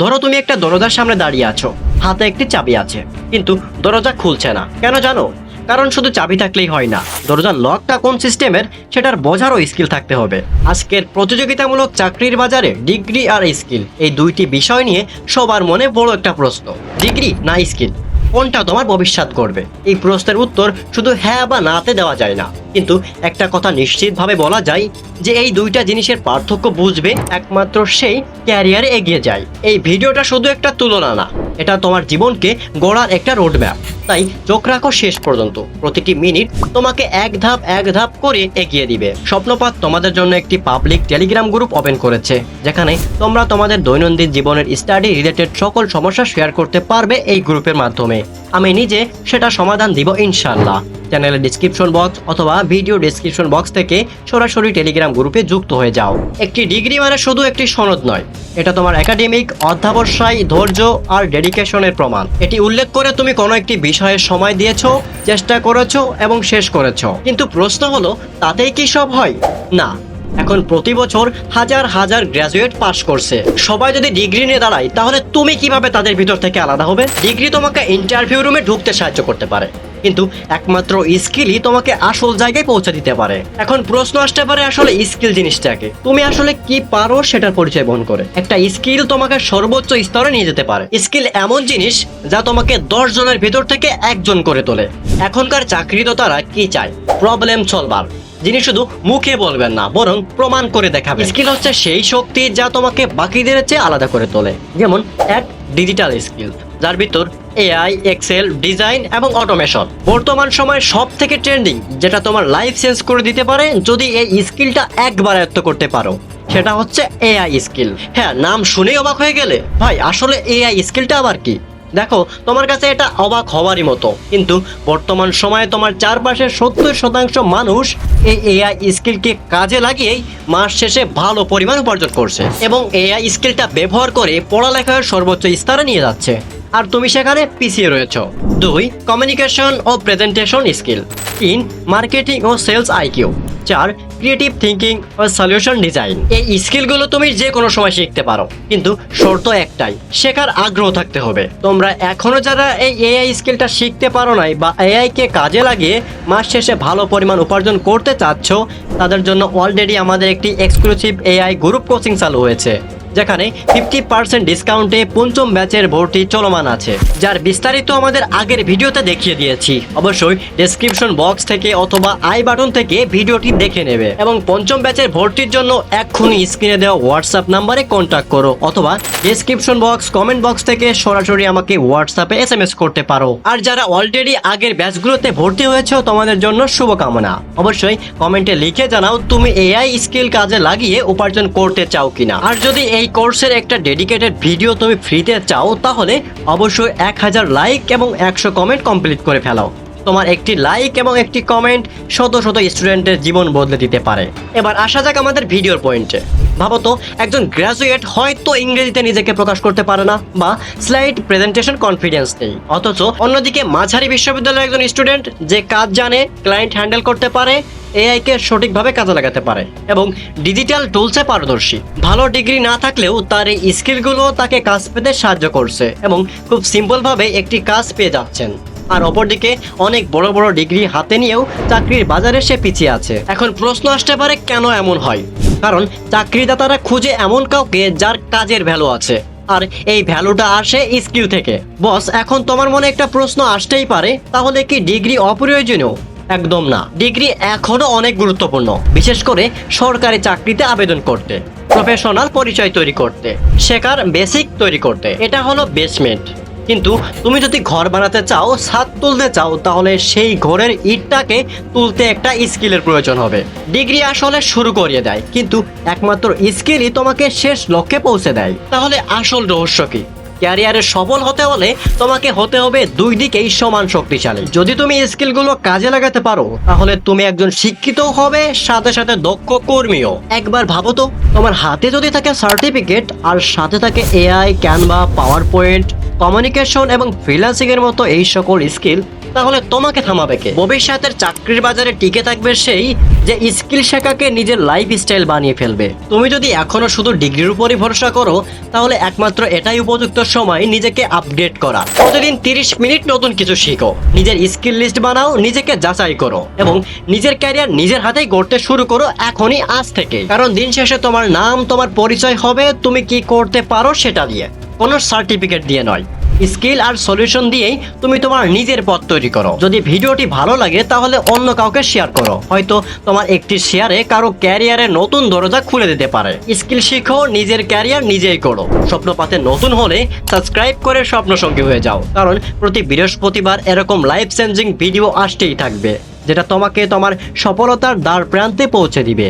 ধরো তুমি একটা দরজার সামনে দাঁড়িয়ে আছো, হাতে একটি চাবি আছে, কিন্তু দরজা খুলছে না। কেন জানো? কারণ শুধু চাবি থাকলেই হয় না, দরজার লকটা কোন সিস্টেমের সেটার বোঝারও স্কিল থাকতে হবে। আজকের প্রতিযোগিতামূলক চাকরির বাজারে ডিগ্রি আর স্কিল, এই দুইটি বিষয় নিয়ে সবার মনে বড় একটা প্রশ্ন, ডিগ্রি না স্কিল? কোনটা তোমার ভবিষ্যৎ করবে? এই প্রশ্নের উত্তর শুধু হ্যাঁ বা নাতে দেওয়া যায় না। কিন্তু একটা কথা নিশ্চিতভাবে বলা যায় যে এই দুইটা জিনিসের পার্থক্য বুঝবে একমাত্র সেই ক্যারিয়ারে এগিয়ে যায়। এই ভিডিওটা শুধু একটা তুলনা না, এটা তোমার জীবনকে গড়ার একটা রোডম্যাপ তাই চোখ রাখো শেষ পর্যন্ত। প্রতিটি মিনিট তোমাকে এক ধাপ এক ধাপ করে এগিয়ে দিবে। স্বপ্নপাত তোমাদের জন্য একটি পাবলিক টেলিগ্রাম গ্রুপ ওপেন করেছে, যেখানে তোমরা তোমাদের দৈনন্দিন জীবনের স্টাডি রিলেটেড সকল সমস্যা শেয়ার করতে পারবে এই গ্রুপের মাধ্যমে। আমি নিজে সেটা সমাধান দিব ইনশাল্লাহ চ্যানেলের ডিসক্রিপশন বক্স অথবা ভিডিও ডিসক্রিপশন বক্স থেকে সরাসরি টেলিগ্রাম গ্রুপে যুক্ত হয়ে যাও। একটি ডিগ্রি মানে শুধু একটি সনদ নয়, এটা তোমার একাডেমিক অধ্যাবসায়, ধৈর্য আর ডেডিকেশনের প্রমাণ। এটি উল্লেখ করে তুমি কোনো একটি বিষয়ে সময় দিয়েছ, চেষ্টা করেছ এবং শেষ করেছ। কিন্তু প্রশ্ন হলো, তাতেই কি সব হয়? না। এখন প্রতি বছর হাজার হাজার গ্র্যাজুয়েট পাশ করছে। সবাই যদি ডিগ্রি নিয়ে দাঁড়ায়, তাহলে তুমি কীভাবে তাদের ভিতর থেকে আলাদা হবে? ডিগ্রি তোমাকে ইন্টারভিউ রুমে ঢুকতে সাহায্য করতে পারে। কিন্তু একমাত্র স্কিলই তোমাকে আসল জায়গায় পৌঁছে দিতে পারে। এখন প্রশ্ন আসতে পারে আসলে স্কিল জিনিসটাকে। তুমি আসলে কি পারো সেটার পরিচয় বহন করে। একটা স্কিল তোমাকে সর্বোচ্চ স্তরে নিয়ে যেতে পারে। স্কিল এমন জিনিস যা তোমাকে দশ জনের ভিতর থেকে একজন করে তোলে। এখনকার চাকরিত তারা কি চায়? প্রবলেম সলভার যিনি শুধু মুখে বলবেন না, বরং প্রমাণ করে দেখাবেন। স্কিল হচ্ছে সেই শক্তি যা তোমাকে বাকিদের চেয়ে আলাদা করে তোলে। যেমন এক ডিজিটাল স্কিল, যার ভিতর এআই, এক্সেল, ডিজাইন এবং অটোমেশন। বর্তমান সময়ে সব থেকে ট্রেন্ডিং, যেটা তোমার লাইফ চেঞ্জ করে দিতে পারে যদি এই স্কিলটা একবার আয়ত্ত করতে পারো, সেটা হচ্ছে এআই স্কিল। হ্যাঁ নাম শুনেই অবাক হয়ে গেলে। ভাই, আসলে এআই স্কিলটা আবার কি? দেখো, তোমার কাছে এটা অবাক হওয়ারই মতো। কিন্তু বর্তমান সময়ে তোমার চারপাশের সত্তর শতাংশ মানুষ এই এআই স্কিলকে কাজে লাগিয়েই মাস শেষে ভালো পরিমাণ উপার্জন করছে এবং এআই স্কিলটা ব্যবহার করে পড়ালেখার সর্বোচ্চ স্তরে নিয়ে যাচ্ছে। আর তুমি সেখানে পিছিয়ে রয়েছো। দুই কমিউনিকেশন ও প্রেজেন্টেশন স্কিল তিন মার্কেটিং ও সেলস আইকিউ চার ক্রিয়েটিভ থিঙ্কিং ও সলিউশন ডিজাইন এই স্কিলগুলো তুমি যে কোনো সময় শিখতে পারো। কিন্তু শর্ত একটাই, শেখার আগ্রহ থাকতে হবে। তোমরা এখনও যারা এই এআই স্কিলটা শিখতে পারো নাই বা এআইকে কাজে লাগিয়ে মাস শেষে ভালো পরিমাণ উপার্জন করতে চাচ্ছ, তাদের জন্য অলরেডি আমাদের একটি এক্সক্লুসিভ এআই গ্রুপ কোচিং চালু হয়েছে। যেখানে ফিফটি পার্সেন্ট ডিসকাউন্টে পঞ্চম ব্যাচের ভর্তি চলমান আছে, যার বিস্তারিত আমাদের আগের ভিডিওতে দেখিয়ে দিয়েছি। অবশ্যই ডেসক্রিপশন বক্স থেকে অথবা আই বাটন থেকে ভিডিওটি দেখে নেবে এবং পঞ্চম ব্যাচের ভর্তির জন্য এক্ষুনি স্ক্রিনে দেওয়া হোয়াটসঅ্যাপ নাম্বারে কন্ট্যাক্ট করো অথবা ডেসক্রিপশন বক্স কমেন্ট বক্স থেকে সরাসরি আমাকে হোয়াটসঅ্যাপে এস এম এস করতে পারো। আর যারা অলরেডি আগের ব্যাচগুলোতে ভর্তি হয়েছে, তোমাদের জন্য শুভকামনা। অবশ্যই কমেন্টে লিখে জানাও তুমি এআই স্কিল কাজে লাগিয়ে উপার্জন করতে চাও কিনা। আর যদি এই কোর্সের একটা ডেডিকেটেড ভিডিও তুমি ফ্রিতে চাও, তাহলে অবশ্যই এক হাজার লাইক এবং একশো কমেন্ট কমপ্লিট করে ফেলাও। তোমার একটি লাইক এবং একটি কমেন্ট শত শত স্টুডেন্টের জীবন বদলে দিতে পারে। এবার আসা যাক আমাদের ভিডিওর পয়েন্টে ভাবো তো, একজন গ্র্যাজুয়েট হয়তো ইংরেজিতে নিজেকে প্রকাশ করতে পারে না বা স্লাইড প্রেজেন্টেশন কনফিডেন্স নেই। অথচ অন্যদিকে মাঝারি বিশ্ববিদ্যালয়ের একজন স্টুডেন্ট যে কাজ জানে ক্লায়েন্ট হ্যান্ডেল করতে পারে এআই কে সঠিকভাবে কাজে লাগাতে পারে এবং ডিজিটাল টুলসে পারদর্শী। ভালো ডিগ্রি না থাকলেও তার এই স্কিলগুলো তাকে কাজ পেতে সাহায্য করছে এবং খুব সিম্পলভাবে একটি কাজ পেয়ে যাচ্ছেন। আর অপরদিকে অনেক বড় বড় ডিগ্রি হাতে নিয়েও চাকরির বাজারে সে পিছিয়ে আছে। এখন প্রশ্ন আসতে পারে কেন এমন হয়? কারণ চাকরিদাতারা খুঁজে এমন কাউকে যার কাজের ভ্যালু আছে। আর এই ভ্যালুটা আসে স্কিল থেকে। বস, এখন তোমার মনে একটা প্রশ্ন আসতেই পারে, তাহলে কি ডিগ্রি অপ্রয়োজনীয়? একদম না। ডিগ্রি এখনও অনেক গুরুত্বপূর্ণ, বিশেষ করে সরকারি চাকরিতে আবেদন করতে প্রফেশনাল পরিচয় তৈরি করতে, শেখার বেসিক তৈরি করতে। এটা হলো বেসমেন্ট কিন্তু তুমি যদি ঘর বানাতে চাও, ছাদ তুলতে চাও, তাহলে সেই ঘরের ইটটাকে তুলতে একটা স্কিলের প্রয়োজন হবে। ডিগ্রি আসলে শুরু করিয়ে দেয়, কিন্তু একমাত্র স্কিলই তোমাকে শেষ লক্ষ্যে পৌঁছে দেয়। তাহলে আসল রহস্য কি? ক্যারিয়ারে সফল হতে হলে তোমাকে হতে হবে দুই দিকেই সমান শক্তিশালী। যদি তুমি স্কিলগুলো কাজে লাগাতে পারো, তাহলে তুমি একজন শিক্ষিত হবে, সাথে সাথে দক্ষ কর্মীও। একবার ভাবো তো, তোমার হাতে যদি থাকে সার্টিফিকেট, আর সাথে থাকে AI, Canva power point communication এবং ফ্রিল্যান্সিং এর মতো এই সকল স্কিল তাহলে তোমাকে থামাবে কে? ভবিষ্যতের চাকরির বাজারে টিকে থাকবে সেই যে স্কিল শেখাকে নিজের লাইফ স্টাইল বানিয়ে ফেলবে। তুমি যদি এখনও শুধু ডিগ্রির উপরই ভরসা করো, তাহলে একমাত্র এটাই উপযুক্ত সময় নিজেকে আপডেট করা। প্রতিদিন তিরিশ মিনিট নতুন কিছু শিখো, নিজের স্কিল লিস্ট বানাও, নিজেকে যাচাই করো এবং নিজের ক্যারিয়ার নিজের হাতেই গড়তে শুরু করো এখনই আজ থেকে। কারণ দিন শেষে তোমার নাম, তোমার পরিচয় হবে, তুমি কি করতে পারো সেটা দিয়ে। কোনো সার্টিফিকেট দিয়ে নয়। স্কিল আর সলিউশন দিয়েই তুমি তোমার নিজের পথ তৈরি করো। যদি ভিডিওটি ভালো লাগে, তাহলে অন্য কাউকে শেয়ার করো। হয়তো তোমার একটি শেয়ারে কারও ক্যারিয়ারে নতুন দরজা খুলে দিতে পারে। স্কিল শিখো, নিজের ক্যারিয়ার নিজেই করো। স্বপ্নপাতে নতুন হলে সাবস্ক্রাইব করে স্বপ্ন সঙ্গী হয়ে যাও। কারণ প্রতি বৃহস্পতিবার এরকম লাইফ চেঞ্জিং ভিডিও আসতেই থাকবে, যেটা তোমাকে তোমার সফলতার দ্বার প্রান্তে পৌঁছে দিবে।